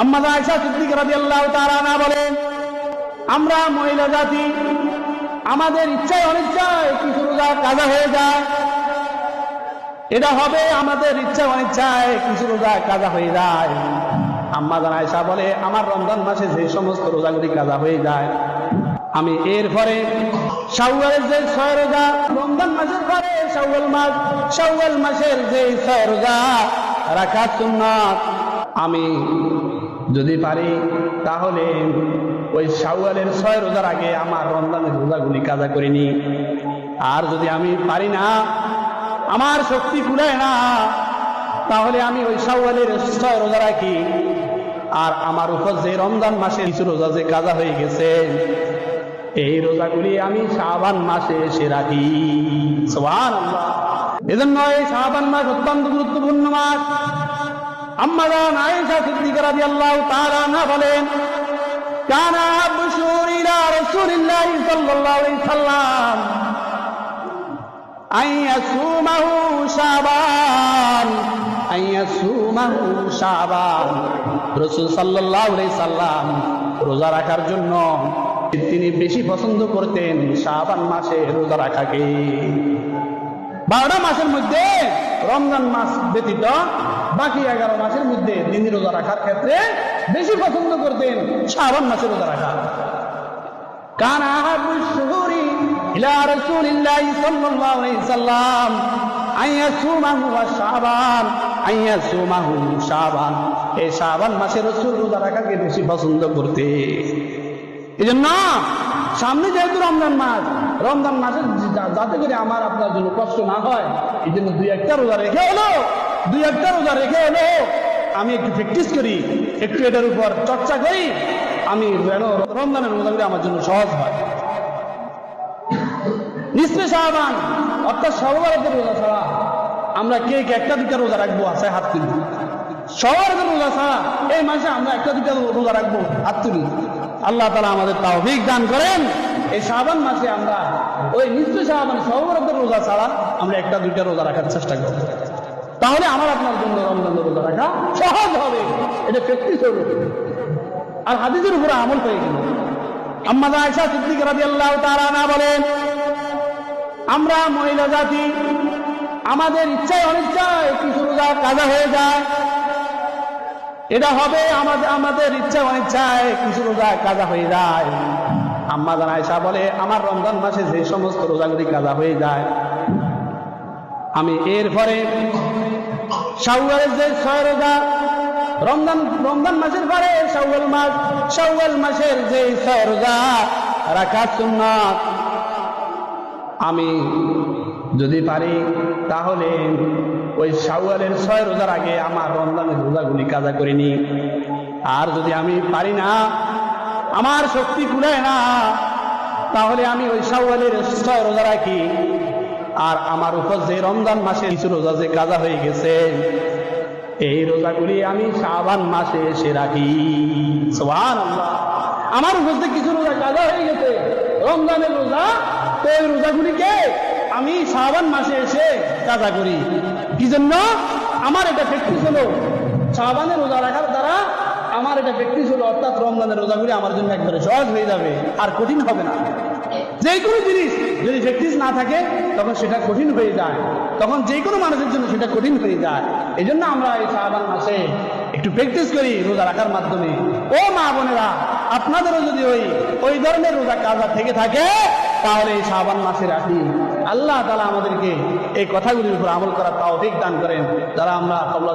আম্মাদা আয়সা সিদ্দিক রাদিয়াল্লাহু তাআলা না বলেন, আমরা মহিলা জাতি, আমাদের ইচ্ছায় অনিচ্ছায় কিছু রোজা কাজা হয়ে যায়। এটা হবে আমাদের ইচ্ছা অনিচ্ছায় কিছু রোজা কাজা হয়ে যায়। আম্মা জান আয়সা বলে, আমার রমজান মাসে যে সমস্ত রোজাগুলি কাজা হয়ে যায়, আমি এর এরপরে শাওয়ালের যে ছয় রোজা, রমজান মাসের পরে শাওয়াল মাস, শাওয়াল মাসের যে ছয় রোজা রাখা সুন্নাত, আমি যদি পারি, তাহলে ওই শাওয়ালের ছয় রোজার আগে আমার রমজানের রোজাগুলি কাজা করে নি আর যদি আমি পারি না, আমার শক্তি কুলায় না, তাহলে আমি ওই শাওয়ালের ছয় রোজা রাখি। আর আমার উপর যে রমজান মাসে কিছু রোজা যে কাজা হয়ে গেছে, এই রোজাগুলি আমি শাবান মাসে এসে রাখি। সোহান এজন্য এই শাবান মাস অত্যন্ত গুরুত্বপূর্ণ মাস। আম্মাদান আয়েশা সিদ্দিকা আল্লাহ তারা না বলেন, কানা আবশুর ইলা সাল্লাল্লাহু আলাইহি সাল্লাম আই ইয়াসুমাহু শাবান আই ইয়াসুমাহু শাবান। রাসূল সাল্লাল্লাহু আলাইহি সাল্লাম রোজা রাখার জন্য তিনি বেশি পছন্দ করতেন শাবান মাসে রোজা রাখাকে। বারোটা মাসের মধ্যে রমজান মাস ব্যতীত বাকি এগারো মাসের মধ্যে তিনি রোজা রাখার ক্ষেত্রে বেশি পছন্দ করতেন শাবান মাসে রোজা রাখা। কান আহাবু শুহুরি ইলা রাসূলিল্লাহি সাল্লাল্লাহু আলাইহি সাল্লাম, আইয়াসুমাহু ওয়া শাবান, আইয়াসুমাহু শাবান। এই শাবান মাসে রাসূল রোজা রাখাকে বেশি পছন্দ করতে এজন্য সামনে যেহেতু রমজান মাস, রমজান মাসে যা- যাতে করে আমার আপনার জন্য কষ্ট না হয়, এই জন্য দুই একটা রোজা রেখে হলো দুই একটা রোজা রেখে হলো আমি একটু প্র্যাকটিস করি, একটু এটার উপর চর্চা করি। আমি রমজানের রোজাগুলি আমার জন্য সহজ হয়। নিঃশ্রে সাহাবান অর্থাৎ সর্বভারতের রোজা ছাড়া আমরা কে একটা দুটা রোজা রাখব? আছে হাত তুলি। সবার রোজা ছাড়া এই মাসে আমরা একটা দুটা রোজা রাখব, হাত তুলি। আল্লাহ তালা আমাদের তাওফিক দান করেন। এই শাবান মাসে আমরা ওই নিশ্চয় শাবান সর্বভারতের রোজা ছাড়া আমরা একটা, দুইটা রোজা রাখার চেষ্টা করব। তাহলে আমার আপনার জন্য রমজানের রোজা রাখা সহজ হবে। এটা প্র্যাকটিস হবে আর হাদিসের উপরে আমল পেয়ে গেল। আম্মাদা আয়সা সিদ্দিক রাদিয়াল্লাহু তাআলা না বলেন, আমরা মহিলা জাতি, আমাদের ইচ্ছায় অনিচ্ছায় কিছু রোজা কাজা হয়ে যায়। এটা হবে আমাদের আমাদের ইচ্ছা অনিচ্ছায় কিছু রোজা কাজা হয়ে যায়। আম্মা জান বলে, আমার রমজান মাসে যে সমস্ত রোজাগুলি কাজা হয়ে যায়, আমি এরপরে শাওয়ালের যে ছয় রোজা, রমজান রমজান মাসের পরে শাওয়াল মাস, শাওয়াল মাসের যে ছয় রোজা রাখা সুন্নাত, আমি যদি পারি, তাহলে ওই শাওয়ালের ছয় রোজার আগে আমার রমজানের রোজাগুলি কাজা করে নি আর যদি আমি পারি না আমার শক্তি কুলায় না, তাহলে আমি ওই শাওয়ালের ছয় রোজা রাখি। আর আমার উপর যে রমজান মাসে কিছু রোজা যে কাজা হয়ে গেছে, এই রোজাগুলি আমি শাবান মাসে এসে রাখি। আমার উপর যে কিছু রোজা কাজা হয়ে গেছে, রমজানের রোজা, তো এই রোজাগুলিকে আমি শাবান মাসে এসে কাজা করি। কি জন্য? আমার এটা প্র্যাকটিস হলো। শাবানের রোজা রাখার দ্বারা আমার এটা প্র্যাকটিস হলো অর্থাৎ রমজানের রোজাগুলি আমার জন্য একবারে সহজ হয়ে যাবে, আর কঠিন হবে না। যে কোনো জিনিস, যদি প্র্যাকটিস না থাকে, তখন সেটা কঠিন হয়ে যায়। তখন যে কোনো মানুষের জন্য সেটা কঠিন হয়ে যায়। এই জন্য আমরা এই শাহবান মাসে একটু প্র্যাকটিস করি রোজা রাখার মাধ্যমে। ও মা বোনেরা, আপনাদেরও যদি ওই ওই ধরনের রোজা কাজা থেকে থাকে, তাহলে এই শাহবান মাসে রাখি আল্লাহ তালা আমাদেরকে এই কথাগুলির উপর আমল করার তাও দান করেন। যারা আমরা কবলা